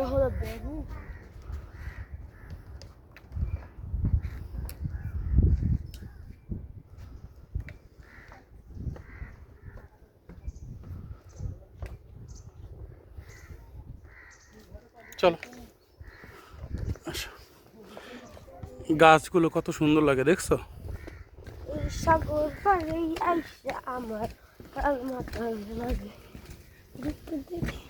এটা হলো বেগু চলো। গাছগুলো কত সুন্দর লাগে দেখছ? আমার কাল মাথায় লাগে। দেখতে দেখি।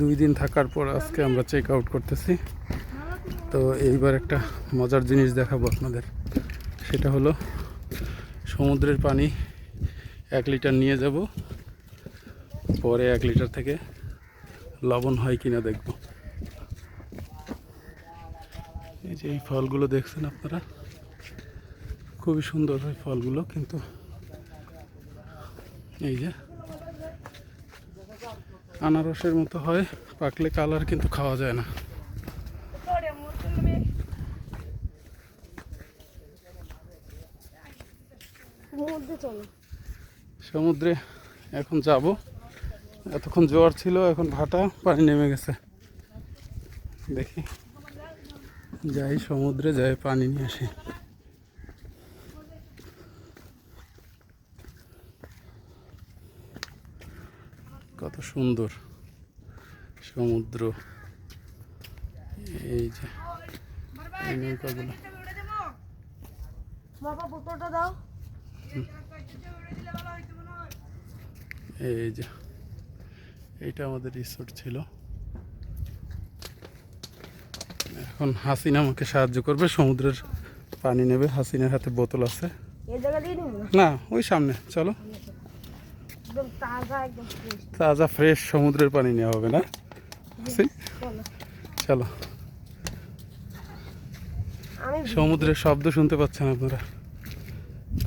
দুই দিন থাকার পর আজকে আমরা চেক আউট করতেছি। তো এইবার একটা মজার জিনিস দেখাবো আপনাদের। সেটা হলো, সমুদ্রের পানি এক লিটার নিয়ে যাব, পরে এক লিটার থেকে লবণ হয় কিনা দেখব। এই যে এই ফলগুলো দেখছেন আপনারা? খুবই সুন্দর হয় ফলগুলো, কিন্তু এই যে আনারসের মতো হয় পাকলে কালার কিন্তু খাওয়া যায় না। সমুদ্রে এখন যাব। এতক্ষণ জোয়ার ছিল এখন ভাটা পানি নেমে গেছে। দেখি। যাই সমুদ্রে যাই পানি নিয়ে আসি। কত সুন্দর সমুদ্র। এই যে এই নৌকাগুলো। এই যে এইটা আমাদের রিসোর্ট ছিল। এখন হাসিনা আমাকে সাহায্য করবে সমুদ্রের পানি নেবে। হাসিনার হাতে বোতল আছে। না ওই সামনে চলো। একদম তাজা একদম ফ্রেশ তাজা ফ্রেশ সমুদ্রের পানি নেওয়া হবে না? চলো। সমুদ্রের শব্দ শুনতে পাচ্ছেন আপনারা?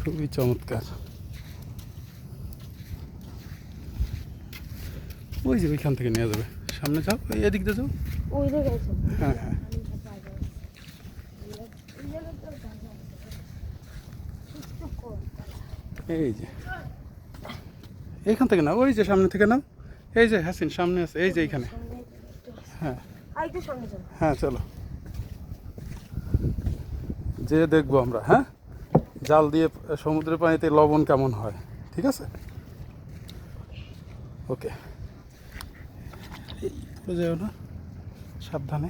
খুবই চমৎকার। ওই যে ওইখান থেকে নিয়ে যাবে। সামনে যাও ওই এদিক দিয়ে যাও। হ্যাঁ হ্যাঁ। এই যে। এইখান থেকে না ওই যে সামনে থেকে নাও। এই যে হাসিন, সামনে আছে, এই যে এইখানে। হ্যাঁ। হ্যাঁ চলো। যে দেখব আমরা হ্যাঁ? জাল দিয়ে সমুদ্রের পানিতে লবণ কেমন হয়, ঠিক আছে? ওকে। যাও না, সাবধানে।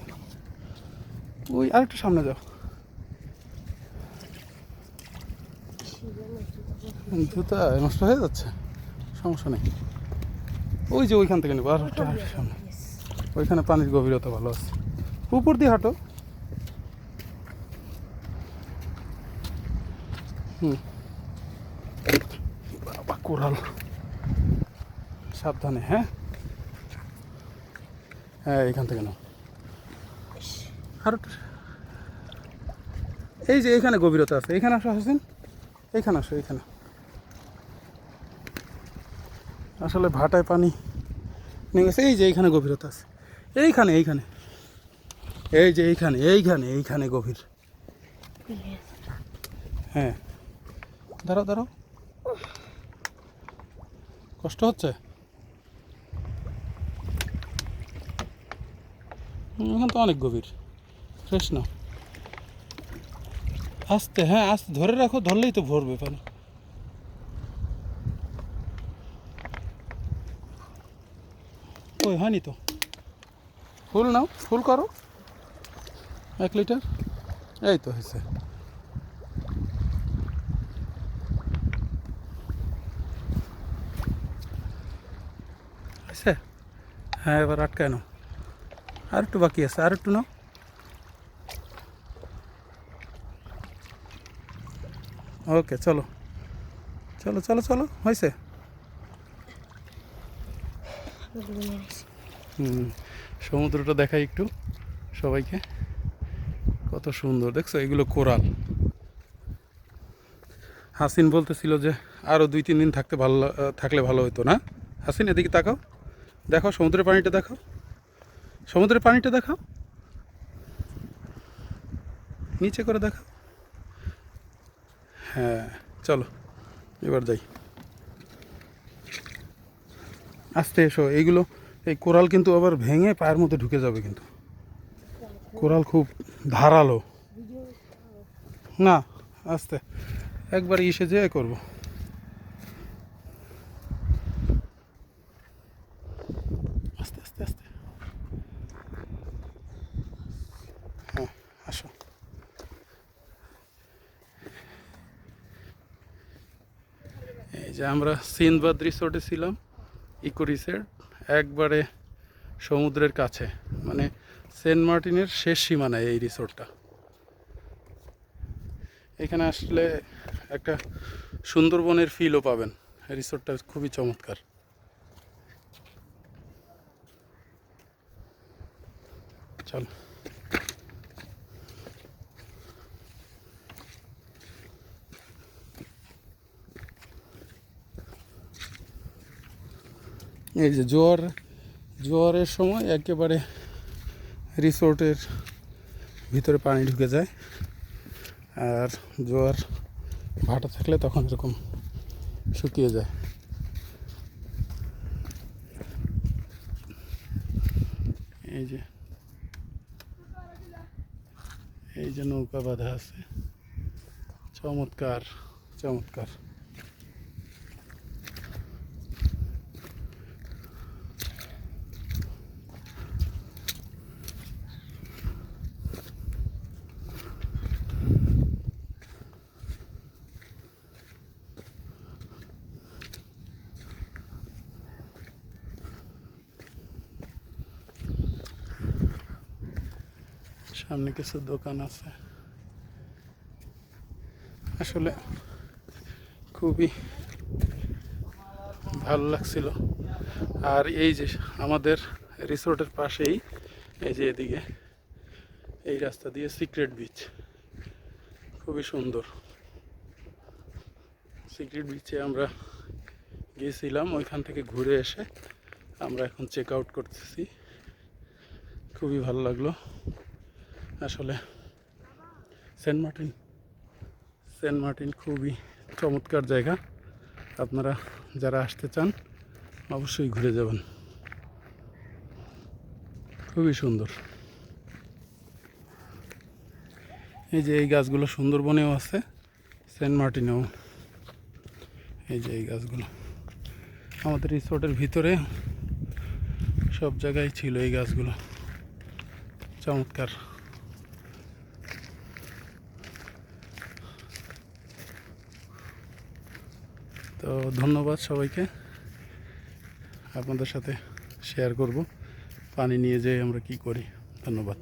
ওই আরেকটু সামনে যাও। জুতা নষ্ট হয়ে যাচ্ছে? সমস্যা নেই। ওই যে ওইখান থেকে নেব আর সামনে। ওইখানে পানির গভীরতা ভালো আছে। উপর দিয়ে হাঁটো। হুম। বাবা কোরাল। সাবধানে হ্যাঁ? হ্যাঁ এইখান থেকে নাও। আর এই যে এইখানে গভীরতা আছে। এইখানে আসো হাসিন। এইখানে আসো এইখানে। আসলে ভাটায় পানি নিয়ে গেছে। এই যে এইখানে গভীরতা আছে। এইখানে এইখানে। এই যে এইখানে এইখানে এইখানে গভীর। হ্যাঁ। দাঁড়াও দাঁড়াও। কষ্ট হচ্ছে? এখান তো অনেক গভীর। ফ্রেশ না। আস্তে হ্যাঁ আস্তে ধরে রাখো, ধরলেই তো ভরবে পানি। ओए हाँ नहीं तो। फुल ना, फुल करो। एक लीटर। यही तो है हाँ एक बार अटके ना। আর একটু বাকি আছে আর একটু নাও ওকে চলো চলো চলো চলো হয়েছে সমুদ্রটা দেখাই একটু সবাইকে। কত সুন্দর, দেখছ? এগুলো কোরাল। হাসিন বলতেছিল যে আরও দুই তিন দিন থাকতে ভালো থাকলে ভালো হতো না? হাসিন, এদিকে তাকাও। দেখো, সমুদ্রের পানিটা দেখাও সমুদ্রের পানিটা দেখাও নিচে করে দেখাও হ্যাঁ চলো, এবার যাই। আস্তে এসো। এইগুলো, এই কোরাল কিন্তু আবার ভেঙে পায়ের মধ্যে ঢুকে যাবে কিন্তু। কোরাল খুব ধারালো। না, আস্তে। একবার ইসে যেয়ে করব। আস্তে আস্তে আস্তে। হ্যাঁ আসো। এই যে আমরা সিনবাদ রিসোর্টে ছিলাম। ইকো রিসোর্ট একবারে সমুদ্রের কাছে মানে সেন্ট মার্টিনের শেষ সীমানায় এই রিসোর্টটা। এখানে আসলে একটা সুন্দরবনের ফিলও পাবেন। রিসোর্টটা খুবই চমৎকার। চলো। এই যে জোয়ার, জোয়ারের সময় একেবারে রিসোর্টের ভিতরে পানি ঢুকে যায়। আর জোয়ার ভাটা থাকলে তখন এরকম শুকিয়ে যায়। এই যে এই যে নৌকা বাঁধা আছে। চমৎকার চমৎকার। সামনে কিছু দোকান আছে। আসলে খুবই ভালো লাগছিল। আর এই যে আমাদের রিসোর্টের পাশেই, এই যে এদিকে, এই রাস্তা দিয়ে সিক্রেট বিচ। খুবই সুন্দর। সিক্রেট বিচে আমরা গিয়েছিলাম, ওইখান থেকে ঘুরে এসে আমরা এখন চেক আউট করতেছি। খুবই ভালো লাগল। আসলে সেন্ট মার্টিন। সেন্ট মার্টিন খুবই চমৎকার জায়গা। আপনারা যারা আসতে চান, অবশ্যই ঘুরে যাবেন। খুবই সুন্দর। এই যে এই গাছগুলো সুন্দরবনেও আছে, সেন্ট মার্টিনেও। এই যে এই গাছগুলো। আমাদের রিসোর্টের ভিতরে সব জায়গায় ছিল এই গাছগুলো। চমৎকার। তো ধন্যবাদ সবাইকে। আপনাদের সাথে শেয়ার করব। পানি নিয়ে যেয়ে আমরা কি করি? ধন্যবাদ।